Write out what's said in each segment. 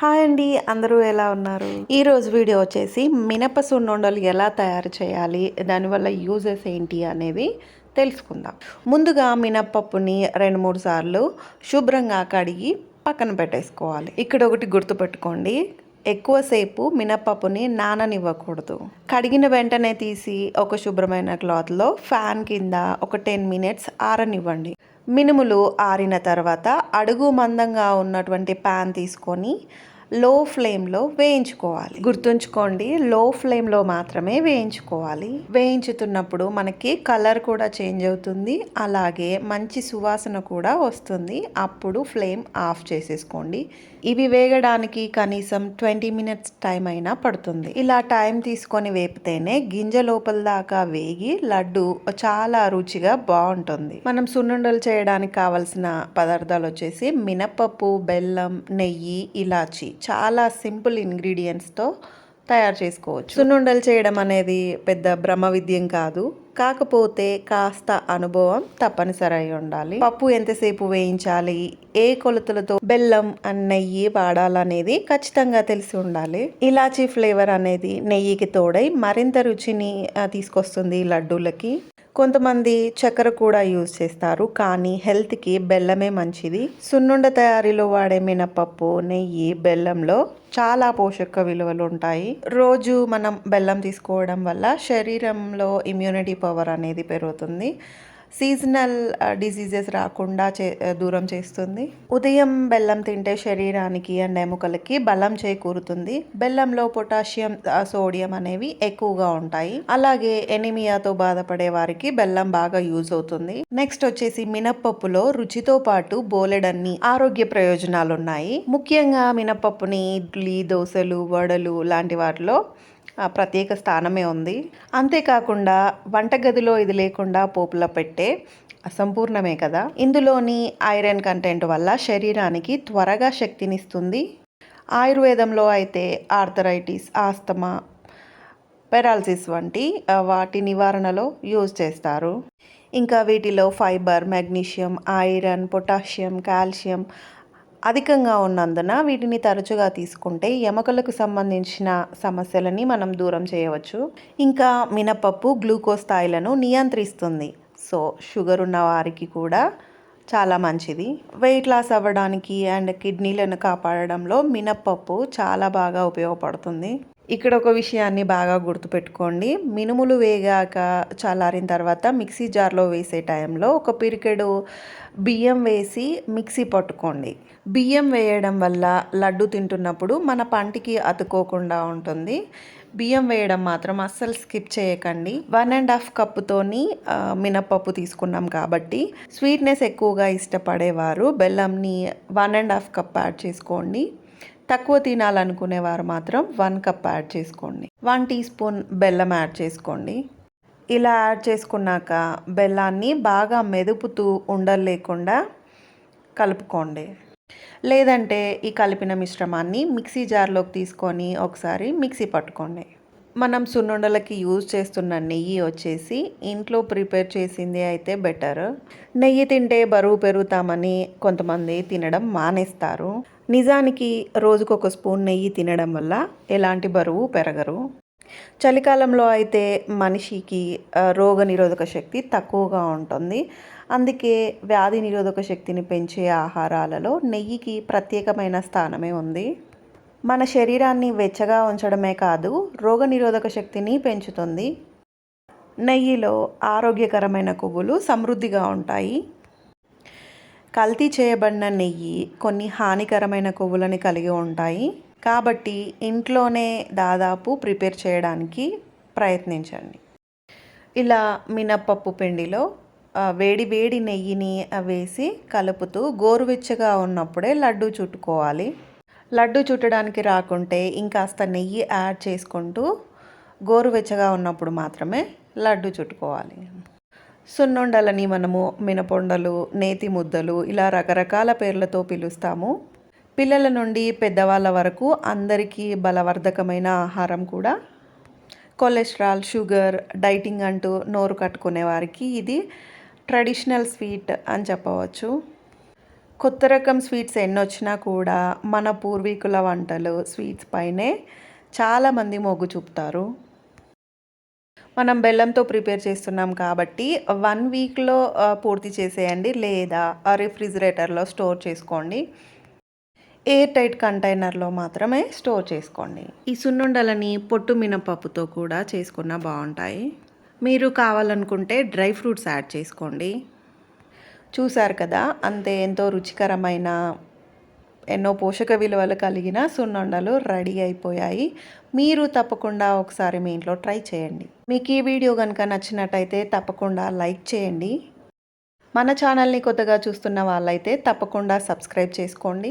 Hi అండి అందరూ ఎలా ఉన్నారు? ఈరోజు వీడియో వచ్చేసి మినప సున్నుండలు ఎలా తయారు చేయాలి దానివల్ల యూజెస్ ఏంటి అనేది తెలుసుకుందాం. ముందుగా మినప్పప్పుని రెండు మూడు సార్లు శుభ్రంగా కడిగి పక్కన పెట్టేసుకోవాలి. ఇక్కడ ఒకటి గుర్తుపెట్టుకోండి ఎక్కువసేపు మినప్పప్పుని నాననివ్వకూడదు. కడిగిన వెంటనే తీసి ఒక శుభ్రమైన క్లాత్లో ఫ్యాన్ కింద ఒక టెన్ మినిట్స్ ఆరనివ్వండి. మినుములు ఆరిన తర్వాత అడుగు మందంగా ఉన్నటువంటి ప్యాన్ తీసుకొని లో ఫ్లేమ్లో వేయించుకోవాలి. గుర్తుంచుకోండి లో ఫ్లేమ్లో మాత్రమే వేయించుకోవాలి. వేయించుతున్నప్పుడు మనకి కలర్ కూడా చేంజ్ అవుతుంది. అలాగే మంచి సువాసన కూడా వస్తుంది. అప్పుడు ఫ్లేమ్ ఆఫ్ చేసేసుకోండి. ఇవి వేగడానికి కనీసం ట్వంటీ మినిట్స్ టైం అయినా పడుతుంది. ఇలా టైం తీసుకొని వేపితేనే గింజ లోపల దాకా వేగి లడ్డు చాలా రుచిగా బాగుంటుంది. మనం సున్నుండలు చేయడానికి కావలసిన పదార్థాలు వచ్చేసి మినపప్పు బెల్లం నెయ్యి ఇలాచి. చాలా సింపుల్ ఇంగ్రీడియంట్స్తో తయారు చేసుకోవచ్చు. సున్నుండలు చేయడం అనేది పెద్ద బ్రహ్మ విద్యం కాదు. కాకపోతే కాస్త అనుభవం తప్పనిసరి అయి ఉండాలి. పప్పు ఎంతసేపు వేయించాలి? ఏ కొలతలతో? బెల్లం అండ్ నెయ్యి వాడాలనేది ఖచ్చితంగా తెలిసి ఉండాలి. ఇలాచీ ఫ్లేవర్ అనేది నెయ్యికి తోడై మరింత రుచిని తీసుకొస్తుంది లడ్డూలకి. కొంతమంది చక్కెర కూడా యూజ్ చేస్తారు కానీ హెల్త్కి బెల్లమే మంచిది. సున్నుండ తయారీలో వాడే మినపప్పు నెయ్యి బెల్లంలో చాలా పోషక విలువలు ఉంటాయి. రోజు మనం బెల్లం తీసుకోవడం వల్ల శరీరంలో ఇమ్యూనిటీ పవర్ అనేది పెరుగుతుంది. సీజనల్ డిసీజెస్ రాకుండా చే దూరం చేస్తుంది. ఉదయం బెల్లం తింటే శరీరానికి అండ్ ఎముకలకి బలం చేకూరుతుంది. బెల్లంలో పొటాషియం సోడియం అనేవి ఎక్కువగా ఉంటాయి. అలాగే ఎనిమియాతో బాధపడే వారికి బెల్లం బాగా యూజ్ అవుతుంది. నెక్స్ట్ వచ్చేసి మినప్పప్పులో రుచితో పాటు బోలెడన్ని ఆరోగ్య ప్రయోజనాలు ఉన్నాయి ముఖ్యంగా మినప్పప్పుని ఇడ్లీ దోశలు వడలు లాంటి వాటిలో ప్రత్యేక స్థానమే ఉంది. అంతేకాకుండా వంటగదిలో ఇది లేకుండా పోపులో పెట్టే అసంపూర్ణమే కదా. ఇందులోని ఐరన్ కంటెంట్ వల్ల శరీరానికి త్వరగా శక్తినిస్తుంది. ఆయుర్వేదంలో అయితే ఆర్థరైటిస్ ఆస్తమా పెరాలసిస్ వంటి వాటి నివారణలో యూజ్ చేస్తారు. ఇంకా వీటిలో fibre magnesium iron potassium calcium అధికంగా ఉన్నందున వీటిని తరచుగా తీసుకుంటే ఎముకలకు సంబంధించిన సమస్యలని మనం దూరం చేయవచ్చు. ఇంకా మినపప్పు గ్లూకోజ్ స్థాయిలను నియంత్రిస్తుంది. సో షుగర్ ఉన్న వారికి కూడా చాలా మంచిది. వెయిట్ లాస్ అవ్వడానికి అండ్ కిడ్నీలను కాపాడడంలో మినప్పప్పు చాలా బాగా ఉపయోగపడుతుంది. ఇక్కడ ఒక విషయాన్ని బాగా గుర్తుపెట్టుకోండి. మినుములు వేగాక చల్లారిన తర్వాత మిక్సీ జార్లో వేసే టైంలో ఒక పిరికెడు బియ్యం వేసి మిక్సీ పట్టుకోండి. బియ్యం వేయడం వల్ల లడ్డు తింటున్నప్పుడు మన పంటికి అతుకోకుండా ఉంటుంది. బియ్యం వేయడం మాత్రం అస్సలు స్కిప్ చేయకండి. వన్ అండ్ హాఫ్ కప్పుతోని మినప్పప్పు తీసుకున్నాం కాబట్టి స్వీట్నెస్ ఎక్కువగా ఇష్టపడేవారు బెల్లంని one and half cup add చేసుకోండి. తక్కువ తినాలనుకునేవారు మాత్రం వన్ కప్ యాడ్ చేసుకోండి. వన్ టీ స్పూన్ బెల్లం యాడ్ చేసుకోండి. ఇలా యాడ్ చేసుకున్నాక బెల్లాన్ని బాగా మెదుపుతూ ఉండలు లేకుండా కలుపుకోండి. లేదంటే ఈ కలిపిన మిశ్రమాన్ని మిక్సీ జార్లోకి తీసుకొని ఒకసారి మిక్సీ పట్టుకోండి. మనం సున్నుండలకి యూజ్ చేస్తున్న నెయ్యి వచ్చేసి ఇంట్లో ప్రిపేర్ చేసింది అయితే బెటర్. నెయ్యి తింటే బరువు పెరుగుతామని కొంతమంది తినడం మానేస్తారు. నిజానికి రోజుకొక స్పూన్ నెయ్యి తినడం వల్ల ఎలాంటి బరువు పెరగరు. చలికాలంలో అయితే మనిషికి రోగ నిరోధక శక్తి తక్కువగా ఉంటుంది. అందుకే వ్యాధి నిరోధక శక్తిని పెంచే ఆహారాలలో నెయ్యికి ప్రత్యేకమైన స్థానమే ఉంది. మన శరీరాన్ని వెచ్చగా ఉంచడమే కాదు రోగనిరోధక శక్తిని పెంచుతుంది. నెయ్యిలో ఆరోగ్యకరమైన కొవ్వులు సమృద్ధిగా ఉంటాయి. కల్తీ చేయబడిన నెయ్యి కొన్ని హానికరమైన కొవ్వులని కలిగి ఉంటాయి. కాబట్టి ఇంట్లోనే దాదాపు ప్రిపేర్ చేయడానికి ప్రయత్నించండి. ఇలా మినప్పప్పు పిండిలో వేడి వేడి నెయ్యిని వేసి కలుపుతూ గోరువెచ్చగా ఉన్నప్పుడే లడ్డు చుట్టుకోవాలి. లడ్డు చుట్టడానికి రాకుంటే ఇంకాస్త నెయ్యి యాడ్ చేసుకుంటూ గోరువెచ్చగా ఉన్నప్పుడు మాత్రమే లడ్డు చుట్టుకోవాలి. సున్నుండలని మనము మినపొండలు నేతి ముద్దలు ఇలా రకరకాల పేర్లతో పిలుస్తాము. పిల్లల నుండి పెద్దవాళ్ళ వరకు అందరికీ బలవర్ధకమైన ఆహారం కూడా కొలెస్ట్రాల్ షుగర్ డైటింగ్ అంటూ నోరు కట్టుకునే వారికి ఇది ట్రెడిషనల్ స్వీట్ అని చెప్పవచ్చు. కొత్త రకం స్వీట్స్ ఎన్ని వచ్చినా కూడా మన పూర్వీకుల వంటలు స్వీట్స్ పైనే చాలామంది మొగ్గు చూపుతారు. మనం బెల్లంతో ప్రిపేర్ చేస్తున్నాం కాబట్టి వన్ వీక్లో పూర్తి చేసేయండి లేదా రిఫ్రిజిరేటర్లో స్టోర్ చేసుకోండి. ఎయిర్ టైట్ కంటైనర్లో మాత్రమే స్టోర్ చేసుకోండి. ఈ సున్నుండలని పొట్టు మినపప్పుతో కూడా చేసుకున్న బాగుంటాయి మీరు కావాలనుకుంటే డ్రై ఫ్రూట్స్ యాడ్ చేసుకోండి. చూశారు కదా అంతే ఎంతో రుచికరమైన ఎన్నో పోషక విలువలు కలిగిన సున్నుండలు రెడీ అయిపోయాయి. మీరు తప్పకుండా ఒకసారి మీ ఇంట్లో ట్రై చేయండి. మీకు ఈ వీడియో కనుక నచ్చినట్టయితే తప్పకుండా లైక్ చేయండి. మన ఛానల్ని కొత్తగా చూస్తున్న వాళ్ళైతే తప్పకుండా సబ్స్క్రైబ్ చేసుకోండి.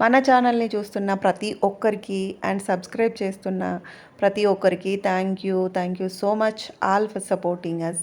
మన ఛానల్ని చూస్తున్న ప్రతి ఒక్కరికి అండ్ సబ్స్క్రైబ్ చేస్తున్న ప్రతి ఒక్కరికి thank you thank you so much all for supporting us